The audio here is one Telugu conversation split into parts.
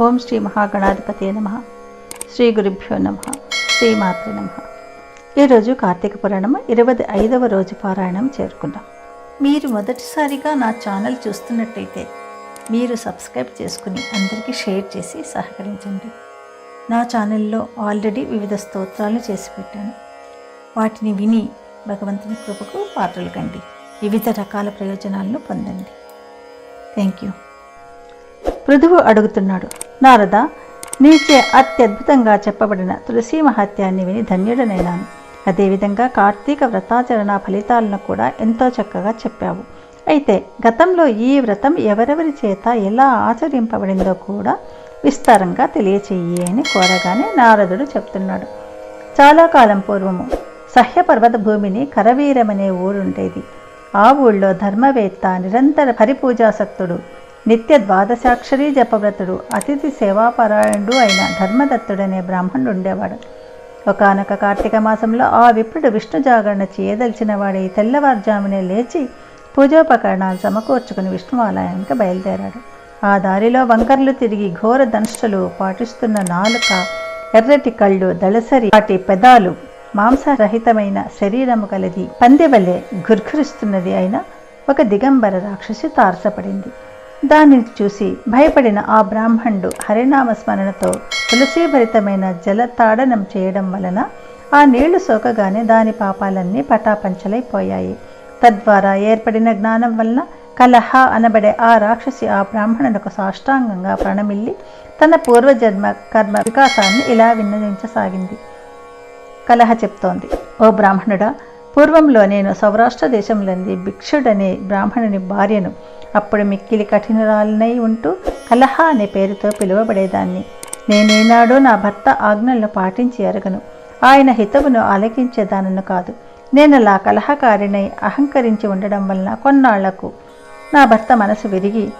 ఓం శ్రీ మహాగణాధిపతి నమ. శ్రీ గురుభ్యో నమ. శ్రీమాతృ నమ. ఈరోజు కార్తీక పురాణం ఇరవై ఐదవ రోజు పారాయణం చేరుకున్నాం మీరు మొదటిసారిగా నా ఛానల్ చూస్తున్నట్టయితే మీరు సబ్స్క్రైబ్ చేసుకుని అందరికీ షేర్ చేసి సహకరించండి. నా ఛానల్లో ఆల్రెడీ వివిధ స్తోత్రాలు చేసి పెట్టాను. వాటిని విని భగవంతుని కృపకు పాత్రలు కండి. వివిధ రకాల ప్రయోజనాలను పొందండి. Thank you. పృథువు అడుగుతున్నాడు నారద నీచే అత్యద్భుతంగా చెప్పబడిన తులసీ మహత్యాన్ని విని ధన్యుడనైనాను. అదేవిధంగా కార్తీక వ్రతాచరణ ఫలితాలను కూడా ఎంతో చక్కగా చెప్పావు. అయితే గతంలో ఈ వ్రతం ఎవరెవరి చేత ఎలా ఆచరింపబడిందో కూడా విస్తారంగా తెలియచేయి అని కోరగానే నారదుడు చెప్తున్నాడు. చాలా కాలం పూర్వము సహ్య పర్వత భూమిని కరవీరమనే ఊరుండేది. ఆ ఊళ్ళో ధర్మవేత్త నిరంతర పరిపూజాసక్తుడు నిత్య ద్వాదశాక్షరీ జపవ్రతుడు అతిథి సేవాపరాయణుడు అయిన ధర్మదత్తుడనే బ్రాహ్మణుడు ఉండేవాడు. ఒకనొక కార్తీక మాసంలో ఆ విప్రుడు విష్ణు జాగరణ చేయదలిచిన వాడై తెల్లవారుజామునే లేచి పూజోపకరణాలు సమకూర్చుకుని విష్ణు ఆలయానికి బయలుదేరాడు. ఆ దారిలో వంకర్లు తిరిగి ఘోర దంష్టలు పాటిస్తున్న నాలుక ఎర్రటి కళ్ళు దళసరి వాటి పెదాలు మాంసరహితమైన శరీరము కలది పందెవలే గుర్ఘురిస్తున్నది అయిన ఒక దిగంబర రాక్షసి తారసపడింది. దానిని చూసి భయపడిన ఆ బ్రాహ్మణుడు హరినామ స్మరణతో తులసీభరితమైన జలతాడనం చేయడం వలన ఆ నీళ్ళు సోకగానే దాని పాపాలన్నీ పటాపంచలైపోయాయి. తద్వారా ఏర్పడిన జ్ఞానం వలన కలహ అనబడే ఆ రాక్షసి ఆ బ్రాహ్మణులకు సాష్టాంగంగా ప్రణమిల్లి తన పూర్వజన్మ కర్మ వికాసాన్ని ఇలా విన్నవించసాగింది. కలహ చెప్తోంది ఓ బ్రాహ్మణుడా పూర్వంలో నేను సౌరాష్ట్ర దేశంలోని భిక్షుడనే బ్రాహ్మణుని భార్యను అప్పుడు మిక్కిలి కఠినరాలనై ఉంటూ కలహ అనే పేరుతో పిలువబడేదాన్ని. నేనేనాడో నా భర్త ఆజ్ఞలను పాటించి ఎరగను. ఆయన హితవును ఆలకించేదానను కాదు. నేను అలా కలహకారినై అహంకరించి ఉండడం వలన కొన్నాళ్ళకు నా భర్త మనసు విరిగి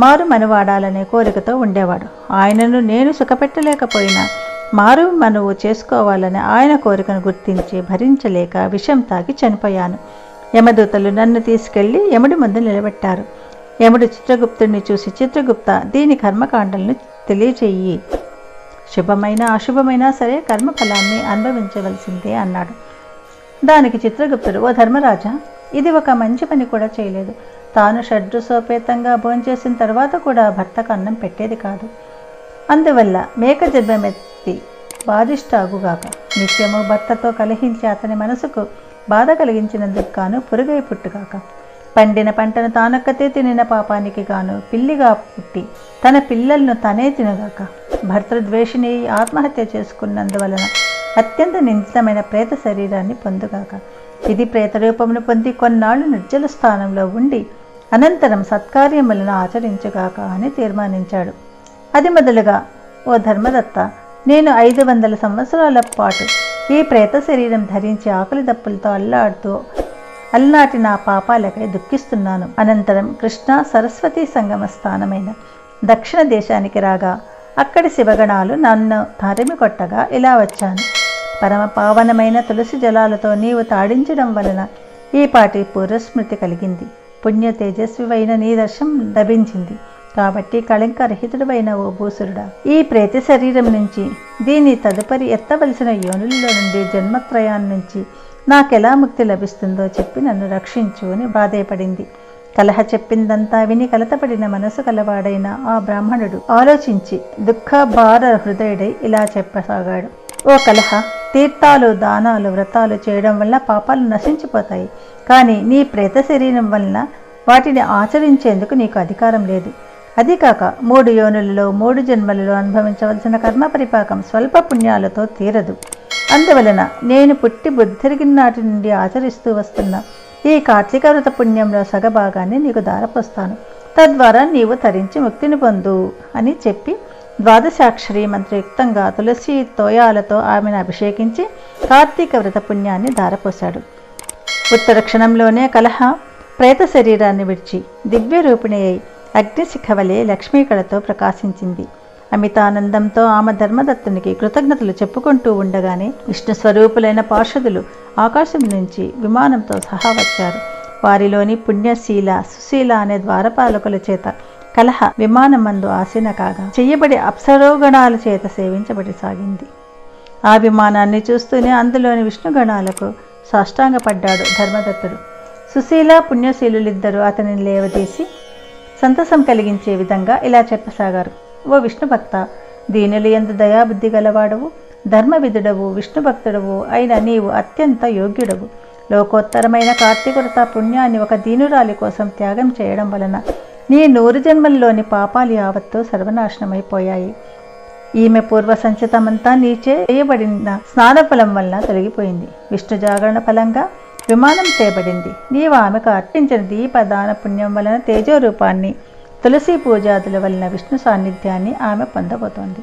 మారు మనవాడాలనే కోరికతో ఉండేవాడు. ఆయనను నేను సుఖపెట్టలేకపోయినా మారు మనవు చేసుకోవాలని ఆయన కోరికను గుర్తించి భరించలేక విషం తాగి చనిపోయాను. యమదూతలు నన్ను తీసుకెళ్ళి యముడి ముందు నిలబెట్టారు. యముడు చిత్రగుప్తుడిని చూసి చిత్రగుప్త దీని కర్మకాండలను తెలియచేయి. శుభమైన అశుభమైనా సరే కర్మఫలాన్ని అనుభవించవలసిందే అన్నాడు. దానికి చిత్రగుప్తుడు ఓ ధర్మరాజా ఇది ఒక మంచి పని కూడా చేయలేదు. తాను షడ్రుసోపేతంగా భోంచేసిన తర్వాత కూడా భర్తకు అన్నం పెట్టేది కాదు. అందువల్ల మేక జన్మమెత్తి బాధిష్టాగుగాక. నిత్యము భర్తతో కలిహించి అతని మనసుకు బాధ కలిగించినందుకు గాను పురుగై పుట్టుగాక. పండిన పంటను తానొక్కతే తినిన పాపానికి గాను పిల్లిగా పుట్టి తన పిల్లలను తనే తినగాక భర్తృద్వేషిని ఆత్మహత్య చేసుకున్నందువలన అత్యంత నిందితమైన ప్రేత శరీరాన్ని పొందుగాక. ఇది ప్రేత రూపమును పొంది కొన్నాళ్ళు నిర్జల స్థానంలో ఉండి అనంతరం సత్కార్యములను ఆచరించుగాక అని తీర్మానించాడు. అది మొదలుగా ఓ ధర్మదత్త నేను ఐదు వందల సంవత్సరాల పాటు ఈ ప్రేత శరీరం ధరించి ఆకలి దప్పులతో అల్లాడుతూ అల్లాటి నా పాపాలకై దుఃఖిస్తున్నాను. అనంతరం కృష్ణ సరస్వతి సంగమ స్థానమైన దక్షిణ దేశానికి రాగా అక్కడి శివగణాలు నన్ను తరిమి కొట్టగా ఇలా వచ్చాను. పరమ పావనమైన తులసి జలాలతో నీవు తాడించడం వలన ఈ పాటి పూర్వస్మృతి కలిగింది. పుణ్య తేజస్వివైన నీ దర్శనం లభించింది. కాబట్టి కళంకరహితుడైన ఓ భూసురుడా ఈ ప్రేత శరీరం నుంచి దీని తదుపరి ఎత్తవలసిన యోనుల్లో నుండి జన్మత్రయాన్ని నుంచి నాకెలా ముక్తి లభిస్తుందో చెప్పి నన్ను రక్షించు అని బాధేపడింది. కలహ చెప్పిందంతా విని కలతపడిన మనసు కలవాడైన ఆ బ్రాహ్మణుడు ఆలోచించి దుఃఖభార హృదయుడై ఇలా చెప్పసాగాడు. ఓ కలహ తీర్థాలు దానాలు వ్రతాలు చేయడం వల్ల పాపాలు నశించిపోతాయి. కానీ నీ ప్రేత శరీరం వలన వాటిని ఆచరించేందుకు నీకు అధికారం లేదు. అది కాక మూడు యోనులలో మూడు జన్మలలో అనుభవించవలసిన కర్మ పరిపాకం స్వల్ప పుణ్యాలతో తీరదు. అందువలన నేను పుట్టి బుద్ధిరిగిన నాటి నుండి ఆచరిస్తూ వస్తున్న ఈ కార్తీక వ్రత పుణ్యంలో సగభాగాన్ని నీకు దారపోస్తాను. తద్వారా నీవు తరించి ముక్తిని పొందు అని చెప్పి ద్వాదశాక్షరి మంత్రయుక్తంగా తులసి తోయాలతో ఆమెను అభిషేకించి కార్తీక వ్రత పుణ్యాన్ని దారపోశాడు. ఉత్తర క్షణంలోనే కలహ ప్రేత శరీరాన్ని విడిచి దివ్య రూపిణి అయి అగ్నిశిఖవలే లక్ష్మీకళతో ప్రకాశించింది. అమితానందంతో ఆమె ధర్మదత్తునికి కృతజ్ఞతలు చెప్పుకుంటూ ఉండగానే విష్ణు స్వరూపులైన పార్షదులు ఆకాశం నుంచి విమానంతో సహా వచ్చారు. వారిలోని పుణ్యశీల సుశీల అనే ద్వారపాలకుల చేత కలహ విమానమందు ఆసీన కాగా చెయ్యబడి అప్సరోగణాల చేత సేవించబడి సాగింది ఆ విమానాన్ని చూస్తూనే అందులోని విష్ణుగణాలకు సాష్టాంగపడ్డాడు ధర్మదత్తుడు. సుశీల పుణ్యశీలులిద్దరూ అతనిని లేవదీసి సంతసం కలిగించే విధంగా ఇలా చెప్పసాగారు. ఓ విష్ణుభక్త భక్త ఎందు దయాబుద్ధి గలవాడవు ధర్మవిధుడవు విష్ణు భక్తుడవు అయిన నీవు అత్యంత యోగ్యుడవు. లోకోత్తరమైన కార్తీకృత పుణ్యాన్ని ఒక దీనురాలి కోసం త్యాగం చేయడం వలన నీ నూరు జన్మల్లోని పాపాలు యావత్తు సర్వనాశనమైపోయాయి. ఈమె పూర్వ సంచితమంతా నీచే చేయబడిన స్నానఫలం వలన తొలగిపోయింది. విష్ణు జాగరణ ఫలంగా విమానం చేయబడింది నీవు ఆమెకు అర్పించిన దీపదాన పుణ్యం వలన తేజో రూపాన్ని తులసి పూజాదుల వలన విష్ణు సాన్నిధ్యాన్ని ఆమె పొందబోతోంది.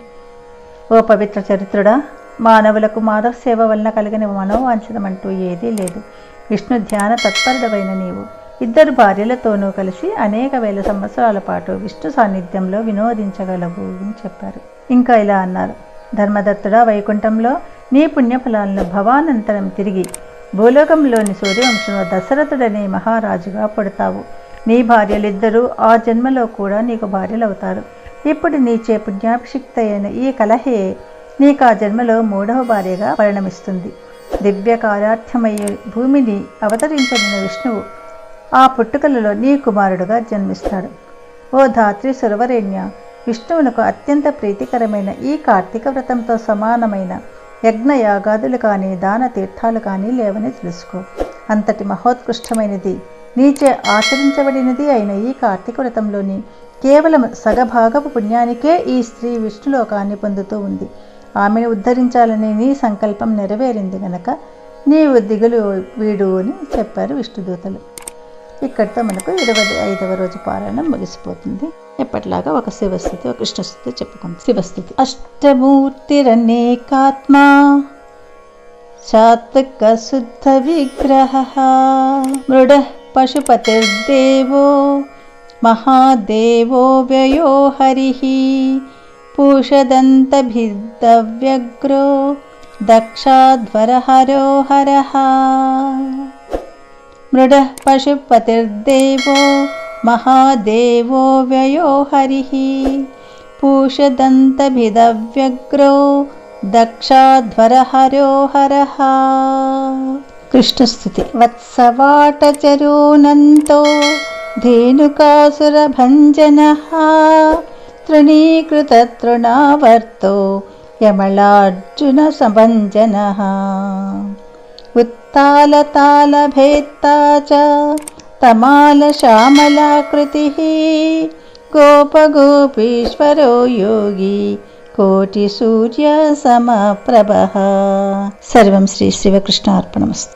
ఓ పవిత్ర చరిత్రుడా మానవులకు మాధవ సేవ వలన కలిగిన మనోవాంఛితమంటూ ఏదీ లేదు. విష్ణు ధ్యాన తత్పరుడవైన నీవు. ఇద్దరు భార్యలతోనూ కలిసి అనేక వేల సంవత్సరాల పాటు విష్ణు సాన్నిధ్యంలో వినోదించగలవు అని చెప్పారు. ఇంకా ఇలా అన్నారు. ధర్మదత్తుడా వైకుంఠంలో నీ పుణ్యఫలాలను భవానంతరం తిరిగి భూలోకంలోని సూర్యవంశంలో దశరథుడనే మహారాజుగా పుడతావు. నీ భార్యలిద్దరూ ఆ జన్మలో కూడా నీకు భార్యలవుతారు. ఇప్పుడు నీచే పుణ్యాభిషిక్త అయిన ఈ కలహే నీకు ఆ జన్మలో మూడవ భార్యగా పరిణమిస్తుంది. దివ్య కార్యార్థమయ్యే భూమిని అవతరించిన విష్ణువు ఆ పుట్టుకలలో నీ కుమారుడుగా జన్మిస్తాడు. ఓ ధాత్రి సురవరేణ్య విష్ణువునకు అత్యంత ప్రీతికరమైన ఈ కార్తీక వ్రతంతో సమానమైన యజ్ఞ యాగాదులు కానీ దాన తీర్థాలు కానీ లేవని తెలుసుకో. అంతటి మహోత్కృష్టమైనది నీచే ఆచరించబడినది అయిన ఈ కార్తీక వ్రతంలోని కేవలం సగభాగపు పుణ్యానికే ఈ స్త్రీ విష్ణులోకాన్ని పొందుతూ ఉంది. ఆమెను ఉద్ధరించాలని నీ సంకల్పం నెరవేరింది గనక నీవు దిగులు వీడు అని చెప్పారు విష్ణుదూతలు. ఇక్కడితో మనకు ఇరవై ఐదవ రోజు పారాయణం ముగిసిపోతుంది. ఎప్పటిలాగా ఒక శివస్థుతి ఒక కృష్ణస్థుతి చెప్పుకుంది. శివస్థుతి. అష్టమూర్తిరనేకాత్మా సాత్విక శుద్ధ విగ్రహ మృడ पशुपतिर्देवो महादेवो व्ययो हरिः। पूषदन्तभिर्दव्यग्रो दक्षाध्वरहरो हरः। मृडः पशुपतिर्देवो महादेवो व्ययो हरिः। पूषदन्तभिदव्यग्रो दक्षाध्वरहरो हरः। కృష్ణస్థుతి వత్సవాటచరోనంతో ధేనుకాసురభంజన తృణీకృతతృణావర్తో యమళార్జున సభంజన उत्तालतालभेत्ता च तमालश्यामलाकृतिः गोपगोपीश्वरो योगी कोटिसूर्यसमप्रभः सर्वं श्रीशिवकृष्णार्पणमस्तु